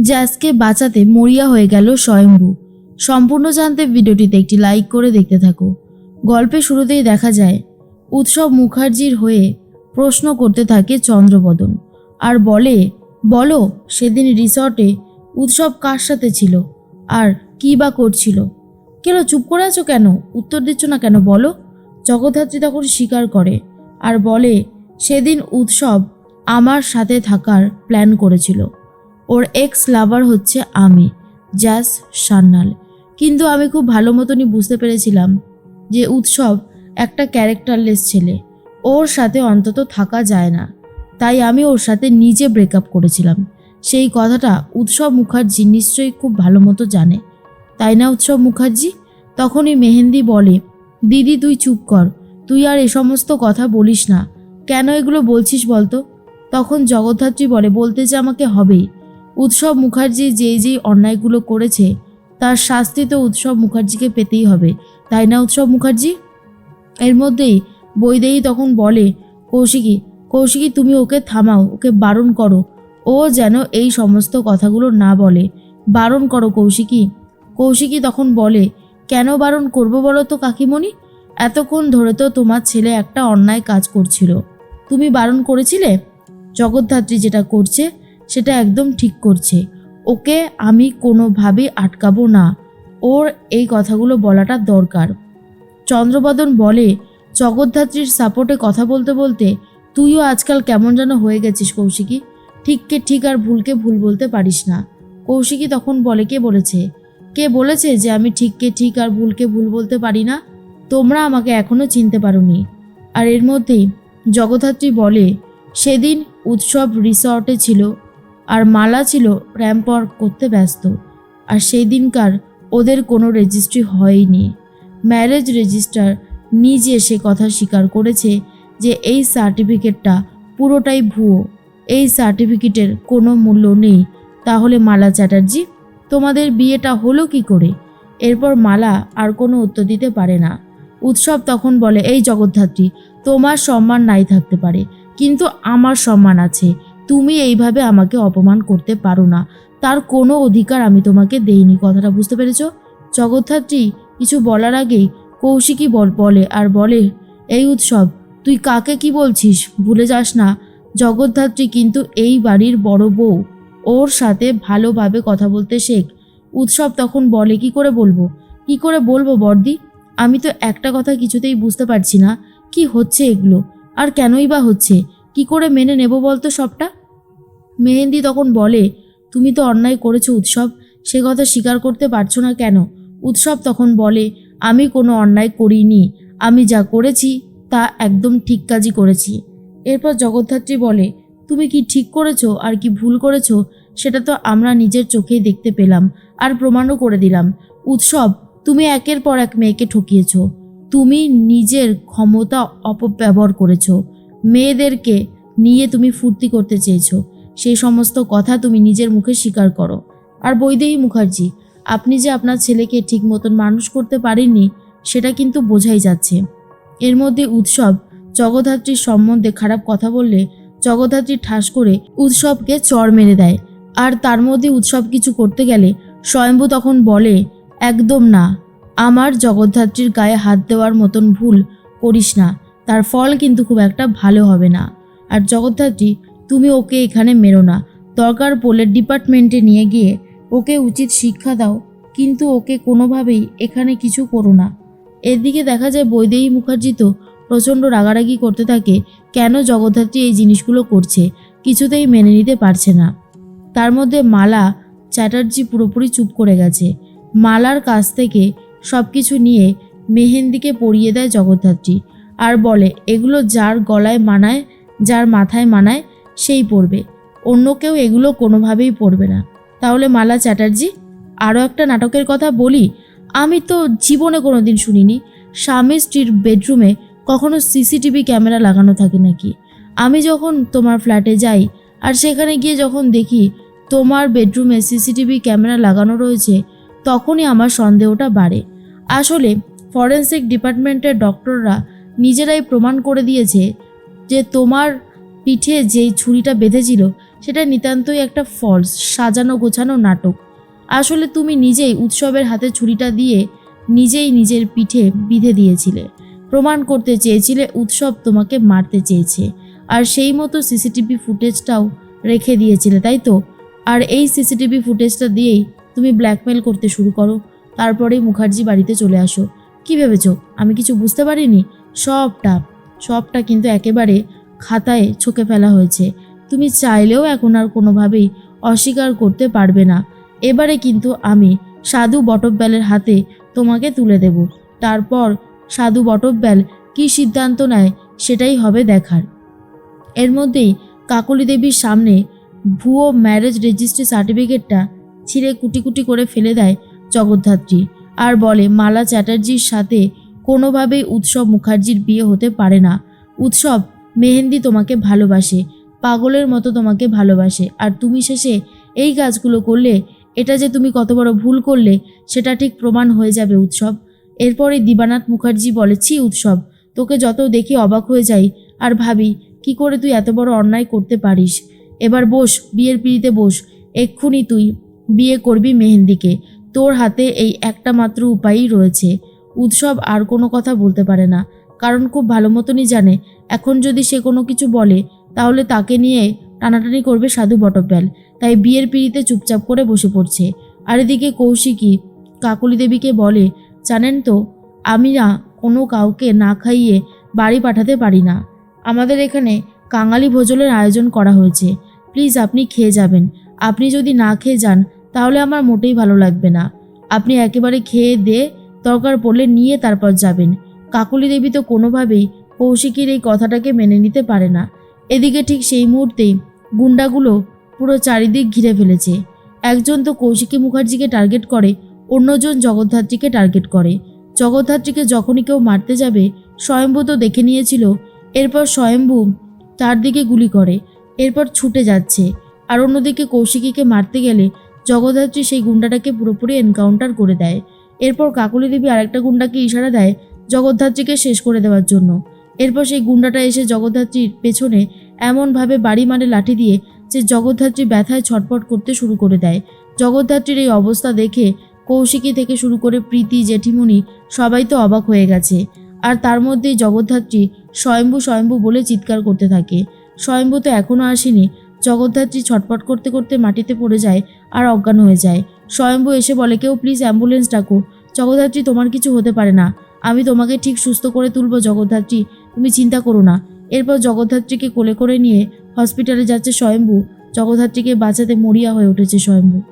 জ্যাসকে বাঁচাতে মরিয়া হয়ে গেল স্বয়ম্ভু। সম্পূর্ণ জানতে ভিডিওটিতে একটি লাইক করে দেখতে থাকো। গল্পে শুরুতেই দেখা যায়, উৎসব মুখার্জির হয়ে প্রশ্ন করতে থাকে চন্দ্রবদন আর বলে, বলো, সেদিন রিসর্টে উৎসব কার সাথে ছিল? আর কী বা করছিল? কেন, চুপ করে আছো কেন? উত্তর দিচ্ছ না কেন, বলো? জগদ্ধাত্রী তখন স্বীকার করে আর বলে, সেদিন উৎসব আমার সাথে থাকার প্ল্যান করেছিল। ওর এক্স লাভার হচ্ছে আমি জ্যাস সান্নাল কিন্তু আমি খুব ভালো মতনই বুঝতে পেরেছিলাম যে উৎসব একটা ক্যারেক্টারলেস ছেলে। ওর সাথে অন্তত থাকা যায় না। তাই আমি ওর সাথে নিজে ব্রেকআপ করেছিলাম। সেই কথাটা উৎসব মুখার্জি নিশ্চয়ই খুব ভালো মতো জানে। তাই না উৎসব মুখার্জি? তখনই মেহেন্দি বলে, দিদি, তুই চুপ কর। তুই আর এ সমস্ত কথা বলিস না। কেন এগুলো বলছিস বলতো? তখন জগদ্ধাত্রী বলে, বলতে যে আমাকে হবেই। উৎসব মুখার্জি যেই যেই অন্যায়গুলো করেছে, তার শাস্তি তো উৎসব মুখার্জিকে পেতেই হবে। তাই না উৎসব মুখার্জি? এর মধ্যেই বৈদেহী তখন বলে, কৌশিকী কৌশিকী, তুমি ওকে থামাও, ওকে বারণ করো। ও যেন এই সমস্ত কথাগুলো না বলে। বারণ করো কৌশিকী। কৌশিকী তখন বলে, কেন বারণ করব বলো তো কাকিমণি? এতক্ষণ ধরে তো তোমার ছেলে একটা অন্যায় কাজ করছিল। তুমি বারণ করেছিলে? জগদ্ধাত্রী যেটা করছে সেটা একদম ঠিক করছে। ওকে আমি কোনোভাবেই আটকাবো না। ওর এই কথাগুলো বলাটা দরকার। চন্দ্রবদন বলে, জগদ্ধাত্রীর সাপোর্টে কথা বলতে বলতে, তুইও আজকাল কেমন যেন হয়ে গেছিস কৌশিকী। ঠিককে ঠিক আর ভুলকে ভুল বলতে পারিস না। কৌশিকী তখন বলে, কে বলেছে? কে বলেছে যে আমি ঠিককে ঠিক আর ভুলকে ভুল বলতে পারি না? তোমরা আমাকে এখনও চিনতে পারোনি। আর এর মধ্যেই জগদ্ধাত্রী বলে, সেদিন উৎসব রিসর্টে ছিল। আর মালা ছিল র্যাম্প করতে ব্যস্ত। আর সেই দিনকার ওদের কোনো রেজিস্ট্রি হয়নি। ম্যারেজ রেজিস্টার নিজে সে কথা স্বীকার করেছে যে এই সার্টিফিকেটটা পুরোটাই ভুয়ো। এই সার্টিফিকেটের কোনো মূল্য নেই। তাহলে মালা চ্যাটার্জি, তোমাদের বিয়েটা হলো কি করে? এরপর মালা আর কোনো উত্তর দিতে পারে না। উৎসব তখন বলে, এই জগদ্ধাত্রী, তোমার সম্মান নাই থাকতে পারে, কিন্তু আমার সম্মান আছে। তুমি এইভাবে আমাকে অপমান করতে পারো না। তার কোনো অধিকার আমি তোমাকে দেইনি, কথাটা বুঝতে পেরেছ? জগদ্ধাত্রী, কিছু বলার আগেই কৌশিকী বল বলে, আর বলে, এই উৎসব, তুই কাকে কি বলছিস? ভুলে যাস না, জগদ্ধাত্রী কিন্তু এই বাড়ির বড় বউ। ওর সাথে ভালোভাবে কথা বলতে শেখ। উৎসব তখন বলে, কি করে বলব? কি করে বলব বর্দি আমি তো একটা কথা কিছুতেই বুঝতে পারছি না। কি হচ্ছে এগুলো? আর কেনই বা হচ্ছে? কি করে মেনে নেব বলতো সবটা? মেহেন্দি তখন বলে, তুমি তো অন্যায় করেছ উৎসব, সে কথা স্বীকার করতে পারছ না কেন? উৎসব তখন বলে, আমি কোনো অন্যায় করিনি, আমি যা করেছি তা একদম ঠিক কাজই করেছি। এরপর জগদ্ধাত্রী বলে, তুমি কি ঠিক করেছ আর কি ভুল করেছ, সেটা তো আমরা নিজের চোখেই দেখতে পেলাম আর প্রমাণও করে দিলাম। উৎসব, তুমি একের পর এক মেয়েকে ঠকিয়েছো। তুমি নিজের ক্ষমতা অপব্যবহার করেছ। মেয়েদেরকে নিয়ে তুমি ফুর্তি করতে চেয়েছো। সেই সমস্ত কথা তুমি নিজের মুখে স্বীকার করো। আর বৈদেহী মুখার্জি, আপনি যে আপনার ছেলেকে ঠিক মতন মানুষ করতে পারেননি, সেটা কিন্তু বোঝাই যাচ্ছে। এর মধ্যে উৎসব, জগদ্ধাত্রীর সম্বন্ধে খারাপ কথা বললে জগদ্ধাত্রী ঠাস করে উৎসবকে চড় মেরে দেয়। আর তার মধ্যে উৎসব কিছু করতে গেলে স্বয়ম্ভু তখন বলে, একদম না, আমার জগদ্ধাত্রীর গায়ে হাত দেওয়ার মতন ভুল করিস না, তার ফল কিন্তু খুব একটা ভালো হবে না। আর জগদ্ধাত্রী তুমি ওকে এখানে মেরো না। দরকার পড়লে ডিপার্টমেন্টে নিয়ে গিয়ে ওকে উচিত শিক্ষা দাও, কিন্তু ওকে কোনোভাবেই এখানে কিছু করো না। এদিকে দেখা যায় বৈদেহী মুখার্জি তো প্রচণ্ড রাগারাগি করতে থাকে, কেন জগদ্ধাত্রী এই জিনিসগুলো করছে, কিছুতেই মেনে নিতে পারছে না। তার মধ্যে মালা, চ্যাটার্জি পুরোপুরি চুপ করে গেছে। মালার কাছ থেকে সব কিছু নিয়ে মেহেন্দিকে পরিয়ে দেয় জগদ্ধাত্রী। আর বলে, এগুলো যার গলায় মানায়, যার মাথায় মানায় সেই পড়বে। অন্য কেউ এগুলো কোনোভাবেই পড়বে না। তাহলে মালা চ্যাটার্জি, আরও একটা নাটকের কথা বলি, আমি তো জীবনে কোনো দিন শুনিনি, স্বামী স্ত্রীর বেডরুমে কখনো সিসিটিভি ক্যামেরা লাগানো থাকে নাকি? আমি যখন তোমার ফ্ল্যাটে যাই আর সেখানে গিয়ে যখন দেখি তোমার বেডরুমে সিসিটিভি ক্যামেরা লাগানো রয়েছে, তখনই আমার সন্দেহটা বাড়ে। আসলে ফরেন্সিক ডিপার্টমেন্টের ডক্টররা নিজেরাই প্রমাণ করে দিয়েছে যে তোমার পিঠে যেই ছুরিটা বেঁধেছিল, সেটা নিতান্তই একটা ফলস সাজানো গোছানো নাটক। আসলে তুমি নিজেই উৎসবের হাতে ছুরিটা দিয়ে নিজেই নিজের পিঠে বিধে দিয়েছিলে। প্রমাণ করতে চেয়েছিলে উৎসব তোমাকে মারতে চেয়েছে। আর সেই মতো সিসিটিভি ফুটেজটাও রেখে দিয়েছিলে, তাই তো? আর এই সিসিটিভি ফুটেজটা দিয়েই তুমি ব্ল্যাকমেল করতে শুরু করো। তারপরেই মুখার্জি বাড়িতে চলে আসো। কি ভেবেছো? আমি কিছু বুঝতে পারিনি? সবটা সবটা কিন্তু একেবারে খাতায় ছকে ফেলা হয়েছে। তুমি চাইলেও এখন আর কোনোভাবেই অস্বীকার করতে পারবে না। এবারে কিন্তু আমি সাধু বটব্যালের হাতে তোমাকে তুলে দেব। তারপর সাধু বটব্যাল কী সিদ্ধান্ত নেয় সেটাই হবে দেখার। এর মধ্যেই কাকলি দেবীর সামনে ভুয়ো ম্যারেজ রেজিস্ট্রি সার্টিফিকেটটা ছিঁড়ে কুটি কুটি করে ফেলে দেয় জগদ্ধাত্রী আর বলে, মালা চ্যাটার্জির সাথে কোনোভাবেই উৎসব মুখার্জির বিয়ে হতে পারে না। উৎসব মেহেন্দি তোমাকে ভালোবাসে, পাগলের মতো তোমাকে ভালোবাসে। আর তুমি শেষে এই কাজগুলো করলে, এটা যে তুমি কত বড় ভুল করলে, সেটা ঠিক প্রমাণ হয়ে যাবে উৎসব। এরপরে দিবানাথ মুখার্জি বলে, ছি উৎসব, তোকে যত দেখি অবাক হয়ে যাই, আর ভাবি, কি করে তুই এত বড় অন্যায় করতে পারিস? এবার বস, বিয়ের পিড়িতে বস, এক্ষুনি তুই বিয়ে করবি মেহেন্দিকে। তোর হাতে এই একটা মাত্র উপায়ই রয়েছে। উৎসব আর কোনো কথা বলতে পারে না। কারণ খুব ভালো মতনই জানে। এখন যদি সে কোনো কিছু বলে, তাহলে তাকে নিয়ে টানাটানি করবে সাধু বটব্যাল। তাই বিয়ের পিড়িতে চুপচাপ করে বসে পড়ছে। আর এদিকে কৌশিকী কাকলি দেবীকে বলে, জানেন তো, আমি না কোনো কাউকে না খাইয়ে বাড়ি পাঠাতে পারি না। আমাদের এখানে কাঙালি ভোজনের আয়োজন করা হয়েছে। প্লিজ আপনি খেয়ে যাবেন। আপনি যদি না খেয়ে যান, তাহলে আমার মোটেই ভালো লাগবে না। আপনি একেবারে খেয়ে দিয়ে দরকার পড়লে নিয়ে তারপর যাবেন। কাকলি দেবী তো কোনোভাবেই কৌশিকীর এই কথাটাকে মেনে নিতে পারে না। এদিকে ঠিক সেই মুহূর্তেই গুন্ডাগুলো পুরো চারিদিক ঘিরে ফেলেছে। একজন তো কৌশিকী মুখার্জিকে টার্গেট করে, অন্যজন জগদ্ধাত্রীকে টার্গেট করে। জগদ্ধাত্রীকে যখনই কেউ মারতে যাবে, স্বয়ম্ভু তো দেখে নিয়েছিল, এরপর স্বয়ম্ভু তার দিকে গুলি করে, এরপর ছুটে যাচ্ছে। আর অন্যদিকে কৌশিকীকে মারতে গেলে জগদ্ধাত্রী সেই গুন্ডাটাকে পুরোপুরি এনকাউন্টার করে দেয়। এরপর কাকলি দেবী আরেকটা গুন্ডাকে ইশারা দেয় জগদ্ধাত্রীকে শেষ করে দেওয়ার জন্য। এরপর সেই গুন্ডাটা এসে জগদ্ধাত্রীর পেছনে এমনভাবে বাড়ি মানে লাঠি দিয়ে যে জগদ্ধাত্রী ব্যথায় ছটপট করতে শুরু করে দেয়। জগদ্ধাত্রীর এই অবস্থা দেখে কৌশিকী থেকে শুরু করে প্রীতি, জেঠিমণি সবাই তো অবাক হয়ে গেছে। আর তার মধ্যেই জগদ্ধাত্রী স্বয়ম্ভু স্বয়ম্ভু বলে চিৎকার করতে থাকে। স্বয়ম্ভু তো এখনও আসেনি। জগদ্ধাত্রী ছটপট করতে করতে মাটিতে পড়ে যায় আর অজ্ঞান হয়ে যায়। স্বয়ম্ভু এসে বলে, কেউ প্লিজ অ্যাম্বুলেন্স ডাকো। জগদ্ধাত্রী, তোমার কিছু হতে পারে না। আমি তোমাকে ঠিক সুস্থ করে তুলব, জগদ্ধাত্রী। তুমি চিন্তা করো না। এরপর জগদ্ধাত্রীকে কোলে করে নিয়ে হসপিটালে যাচ্ছে স্বয়ম্ভু। জগদ্ধাত্রীকে বাঁচাতে মরিয়া হয়ে উঠেছে স্বয়ম্ভু।